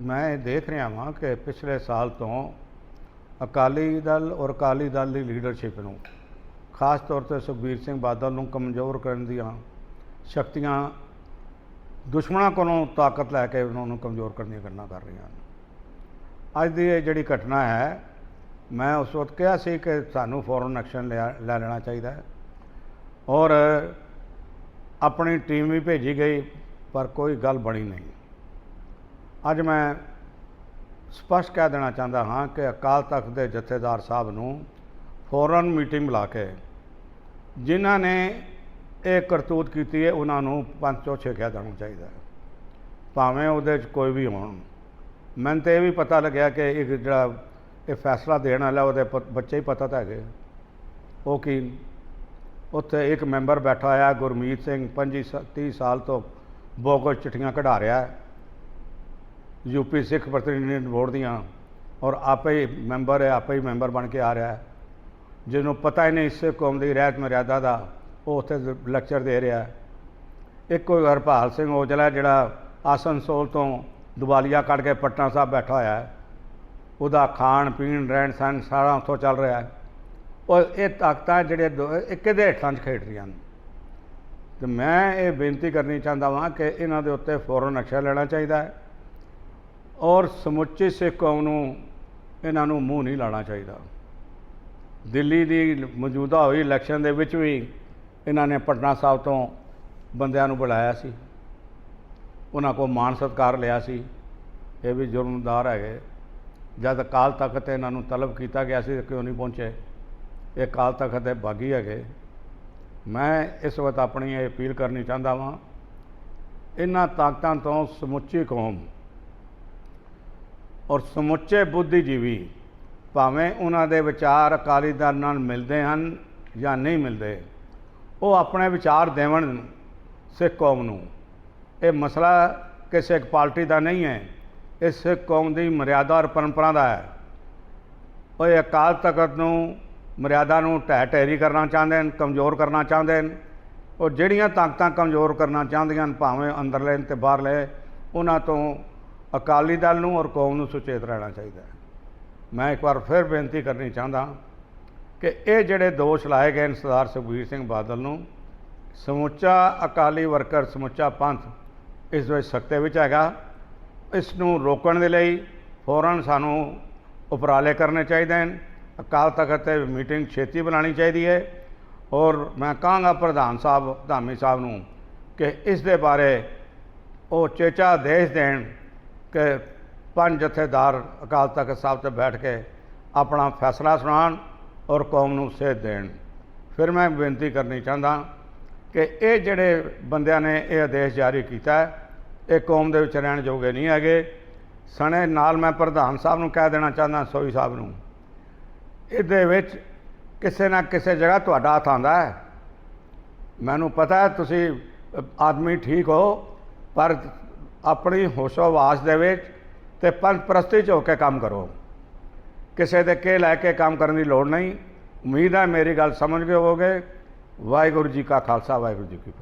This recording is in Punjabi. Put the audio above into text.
ਮੈਂ ਇਹ ਦੇਖ ਰਿਹਾ ਹਾਂ ਕਿ ਪਿਛਲੇ ਸਾਲ ਤੋਂ ਅਕਾਲੀ ਦਲ ਔਰ ਅਕਾਲੀ ਦਲ ਦੀ ਲੀਡਰਸ਼ਿਪ ਨੂੰ, ਖਾਸ ਤੌਰ ਤੇ ਸੁਖਬੀਰ ਸਿੰਘ ਬਾਦਲ ਨੂੰ ਕਮਜ਼ੋਰ ਕਰਨ ਦੀਆਂ ਸ਼ਕਤੀਆਂ ਦੁਸ਼ਮਣਾਂ ਕੋਲੋਂ ਤਾਕਤ ਲੈ ਕੇ ਉਹਨਾਂ ਨੂੰ ਕਮਜ਼ੋਰ ਕਰਨ ਦੀਆਂ ਗੱਲਾਂ ਕਰ ਰਹੀਆਂ ਹਨ। ਅੱਜ ਦੀ ਇਹ ਜਿਹੜੀ ਘਟਨਾ ਹੈ, ਮੈਂ ਉਸ ਵਕਤ ਕਿਹਾ ਸੀ ਕਿ ਸਾਨੂੰ ਫੌਰਨ ਐਕਸ਼ਨ ਲਿਆ, ਲੈ ਲੈਣਾ ਚਾਹੀਦਾ ਹੈ। ਔਰ ਆਪਣੀ ਟੀਮ ਵੀ ਭੇਜੀ ਗਈ, ਪਰ ਕੋਈ ਗੱਲ ਬਣੀ ਨਹੀਂ। ਅੱਜ ਮੈਂ ਸਪਸ਼ਟ ਕਹਿ ਦੇਣਾ ਚਾਹੁੰਦਾ ਹਾਂ ਕਿ ਅਕਾਲ ਤਖਤ ਦੇ ਜਥੇਦਾਰ ਸਾਹਿਬ ਨੂੰ ਫੌਰਨ ਮੀਟਿੰਗ ਬੁਲਾ ਕੇ ਜਿਨ੍ਹਾਂ ਨੇ ਇਹ ਕਰਤੂਤ ਕੀਤੀ ਹੈ, ਉਹਨਾਂ ਨੂੰ ਪੰਜ ਚੋ ਛੇਕਿਆ ਜਾਣਾ ਚਾਹੀਦਾ ਹੈ। ਭਾਵੇਂ ਉਹਦੇ 'ਚ ਕੋਈ ਵੀ ਹੋਣ। ਮੈਨੂੰ ਤਾਂ ਇਹ ਵੀ ਪਤਾ ਲੱਗਿਆ ਕਿ ਇੱਕ ਜਿਹੜਾ ਇਹ ਫੈਸਲਾ ਦੇਣ ਵਾਲਾ, ਉਹਦੇ ਪ- ਬੱਚੇ ਹੀ ਪਤਾ ਤਾਂ ਹੈਗੇ। ਉਹ ਕੀ? ਉੱਥੇ ਇੱਕ ਮੈਂਬਰ ਬੈਠਾ ਹੋਇਆ, ਗੁਰਮੀਤ ਸਿੰਘ 25 30 ਸਾਲ ਤੋਂ ਬੋਗਸ ਚਿੱਠੀਆਂ ਕਢਾ ਰਿਹਾ ਹੈ। ਯੂਪੀ ਸਿੱਖ ਪ੍ਰਤੀਨਿਧ ਬੋਰਡ ਦੀਆਂ ਔਰ ਆਪੇ ਹੀ ਮੈਂਬਰ ਹੈ, ਆਪੇ ਹੀ ਮੈਂਬਰ ਬਣ ਕੇ ਆ ਰਿਹਾ ਹੈ। ਜਿਹਨੂੰ ਪਤਾ ਹੀ ਨਹੀਂ ਸਿੱਖ ਕੌਮ ਦੀ ਰਹਿਤ ਮਰਿਆਦਾ ਦਾ, ਉਹ ਉੱਥੇ ਲੈਕਚਰ ਦੇ ਰਿਹਾ ਹੈ। ਇੱਕ ਕੋਈ ਹਰਪਾਲ ਸਿੰਘ ਔਜਲਾ ਜਿਹੜਾ ਆਸਨਸੋਲ ਤੋਂ ਦੁਬਾਲੀਆ ਕੱਢ ਕੇ ਪਟਨਾ ਸਾਹਿਬ ਬੈਠਾ ਹੋਇਆ ਹੈ। ਉਹਦਾ ਖਾਣ, ਪੀਣ, ਰਹਿਣ ਸਹਿਣ ਸਾਰਾ ਉੱਥੋਂ ਚੱਲ ਰਿਹਾ ਹੈ। ਉਹ ਇਹ ਤਾਕਤਾਂ ਜਿਹੜੇ ਦੋ- ਇਹ ਕਿਹਦੇ ਹੇਠਾਂ 'ਚ ਖੇਡ ਰਹੀਆਂ ਨੇ? ਤੇ ਮੈਂ ਇਹ ਬੇਨਤੀ ਕਰਨੀ ਚਾਹੁੰਦਾ ਵਾਂ ਕਿ ਇਹਨਾਂ ਦੇ ਉੱਤੇ ਫੌਰਨ ਐਕਸ਼ਨ ਲੈਣਾ ਚਾਹੀਦਾ ਹੈ। ਔਰ ਸਮੁੱਚੀ ਸਿੱਖ ਕੌਮ ਨੂੰ ਇਹਨਾਂ ਨੂੰ ਮੂੰਹ ਨਹੀਂ ਲਾਣਾ ਚਾਹੀਦਾ। ਦਿੱਲੀ ਦੀ ਮੌਜੂਦਾ ਹੋਈ ਇਲੈਕਸ਼ਨ ਦੇ ਵਿੱਚ ਵੀ ਇਹਨਾਂ ਨੇ ਪਟਨਾ ਸਾਹਿਬ ਤੋਂ ਬੰਦਿਆਂ ਨੂੰ ਬੁਲਾਇਆ ਸੀ। ਉਹਨਾਂ ਕੋਲ ਮਾਣ ਸਤਿਕਾਰ ਲਿਆ ਸੀ। ਇਹ ਵੀ ਜੁਰਮਦਾਰ ਹੈਗੇ। ਜਦ ਕਾਲ ਤਖਤ ਇਹਨਾਂ ਨੂੰ ਤਲਬ ਕੀਤਾ ਗਿਆ ਸੀ ਕਿਉਂ ਨਹੀਂ ਪਹੁੰਚੇ? ਇਹ ਕਾਲ ਤਖਤ ਦੇ ਬਾਗੀ ਹੈਗੇ। ਮੈਂ ਇਸ ਵਕਤ ਆਪਣੀ ਇਹ ਅਪੀਲ ਕਰਨੀ ਚਾਹੁੰਦਾ ਵਾਂ, ਇਹਨਾਂ ਤਾਕਤਾਂ ਤੋਂ ਸਮੁੱਚੀ ਕੌਮ ਔਰ ਸਮੁੱਚੇ ਬੁੱਧੀਜੀਵੀ ਭਾਵੇਂ ਉਹਨਾਂ ਦੇ ਵਿਚਾਰ ਅਕਾਲੀ ਦਲ ਨਾਲ ਮਿਲਦੇ ਹਨ ਜਾਂ ਨਹੀਂ ਮਿਲਦੇ, ਉਹ ਆਪਣੇ ਵਿਚਾਰ ਦੇਵਣ ਸਿੱਖ ਕੌਮ ਨੂੰ। ਇਹ ਮਸਲਾ ਕਿਸੇ ਇੱਕ ਪਾਰਟੀ ਦਾ ਨਹੀਂ ਹੈ, ਇਹ ਸਿੱਖ ਕੌਮ ਦੀ ਮਰਿਆਦਾ ਔਰ ਪਰੰਪਰਾ ਦਾ ਹੈ। ਉਹ ਇਹ ਅਕਾਲ ਤਖਤ ਨੂੰ, ਮਰਿਆਦਾ ਨੂੰ ਢਹਿ ਢੇਰੀ ਕਰਨਾ ਚਾਹੁੰਦੇ ਹਨ, ਕਮਜ਼ੋਰ ਕਰਨਾ ਚਾਹੁੰਦੇ ਹਨ। ਉਹ ਜਿਹੜੀਆਂ ਤਾਕਤਾਂ ਕਮਜ਼ੋਰ ਕਰਨਾ ਚਾਹੁੰਦੀਆਂ ਹਨ, ਭਾਵੇਂ ਅੰਦਰਲੇ ਤੇ ਬਾਹਰਲੇ, ਉਹਨਾਂ ਤੋਂ ਅਕਾਲੀ ਦਲ ਨੂੰ ਔਰ ਕੌਮ ਨੂੰ ਸੁਚੇਤ ਰਹਿਣਾ ਚਾਹੀਦਾ ਹੈ। ਮੈਂ ਇੱਕ ਵਾਰ ਫਿਰ ਬੇਨਤੀ ਕਰਨੀ ਚਾਹੁੰਦਾ ਕਿ ਇਹ ਜਿਹੜੇ ਦੋਸ਼ ਲਾਏ ਗਏ ਨੇ ਸਰਦਾਰ ਸੁਖਬੀਰ ਸਿੰਘ ਬਾਦਲ ਨੂੰ, ਸਮੁੱਚਾ ਅਕਾਲੀ ਵਰਕਰ, ਸਮੁੱਚਾ ਪੰਥ ਇਸ ਵਿੱਚ ਸਖਤੇ ਵਿੱਚ ਹੈਗਾ। ਇਸ ਨੂੰ ਰੋਕਣ ਦੇ ਲਈ ਫੌਰਨ ਸਾਨੂੰ ਉਪਰਾਲੇ ਕਰਨੇ ਚਾਹੀਦੇ ਨੇ ਅਕਾਲ ਤਖਤ ਤੇ ਮੀਟਿੰਗ ਛੇਤੀ ਬਣਾਉਣੀ ਚਾਹੀਦੀ ਹੈ। ਔਰ ਮੈਂ ਕਹਾਂਗਾ ਪ੍ਰਧਾਨ ਸਾਹਿਬ, ਧਾਮੀ ਸਾਹਿਬ ਨੂੰ ਕਿ ਇਸ ਦੇ ਬਾਰੇ ਉਹ ਚੇਚਾ ਦੇਸ਼ ਦੇਣ ਕਿ ਪੰਜ ਜਥੇਦਾਰ ਅਕਾਲ ਤਖਤ ਸਾਹਿਬ ਤੇ ਬੈਠ ਕੇ ਆਪਣਾ ਫੈਸਲਾ ਸੁਣਾਉਣ ਔਰ ਕੌਮ ਨੂੰ ਸੇਧ ਦੇਣ। ਫਿਰ ਮੈਂ ਬੇਨਤੀ ਕਰਨੀ ਚਾਹੁੰਦਾ ਕਿ ਇਹ ਜਿਹੜੇ ਬੰਦਿਆਂ ਨੇ ਇਹ ਆਦੇਸ਼ ਜਾਰੀ ਕੀਤਾ, ਇਹ ਕੌਮ ਦੇ ਵਿੱਚ ਰਹਿਣ ਜੋਗੇ ਨਹੀਂ ਹੈਗੇ। ਸਣੇ ਨਾਲ ਮੈਂ ਪ੍ਰਧਾਨ ਸਾਹਿਬ ਨੂੰ ਕਹਿ ਦੇਣਾ ਚਾਹੁੰਦਾ, ਸੋਈ ਸਾਹਿਬ ਨੂੰ, ਇਹਦੇ ਵਿੱਚ ਕਿਸੇ ਨਾ ਕਿਸੇ ਜਗ੍ਹਾ ਤੁਹਾਡਾ ਹੱਥ ਆਉਂਦਾ ਹੈ। ਮੈਨੂੰ ਪਤਾ ਹੈ ਤੁਸੀਂ ਆਦਮੀ ਠੀਕ ਹੋ, ਪਰ ਆਪਣੀ ਹੋਸ਼ੋਵਾਸ ਦੇ ਵਿੱਚ ਤੇ ਪੰਜ ਪ੍ਰਸਤੀ 'ਚ ਹੋ ਕੇ ਕੰਮ ਕਰੋ। ਕਿਸੇ ਦੇ ਕੇ ਲੈ ਕੇ ਕੰਮ ਕਰਨ ਦੀ ਲੋੜ ਨਹੀਂ। ਉਮੀਦ ਹੈ ਮੇਰੀ ਗੱਲ ਸਮਝ ਗਏ ਹੋਵੋਗੇ। ਵਾਹਿਗੁਰੂ ਜੀ ਕਾ ਖਾਲਸਾ, ਵਾਹਿਗੁਰੂ ਜੀ ਕੀ ਫਤਿਹ।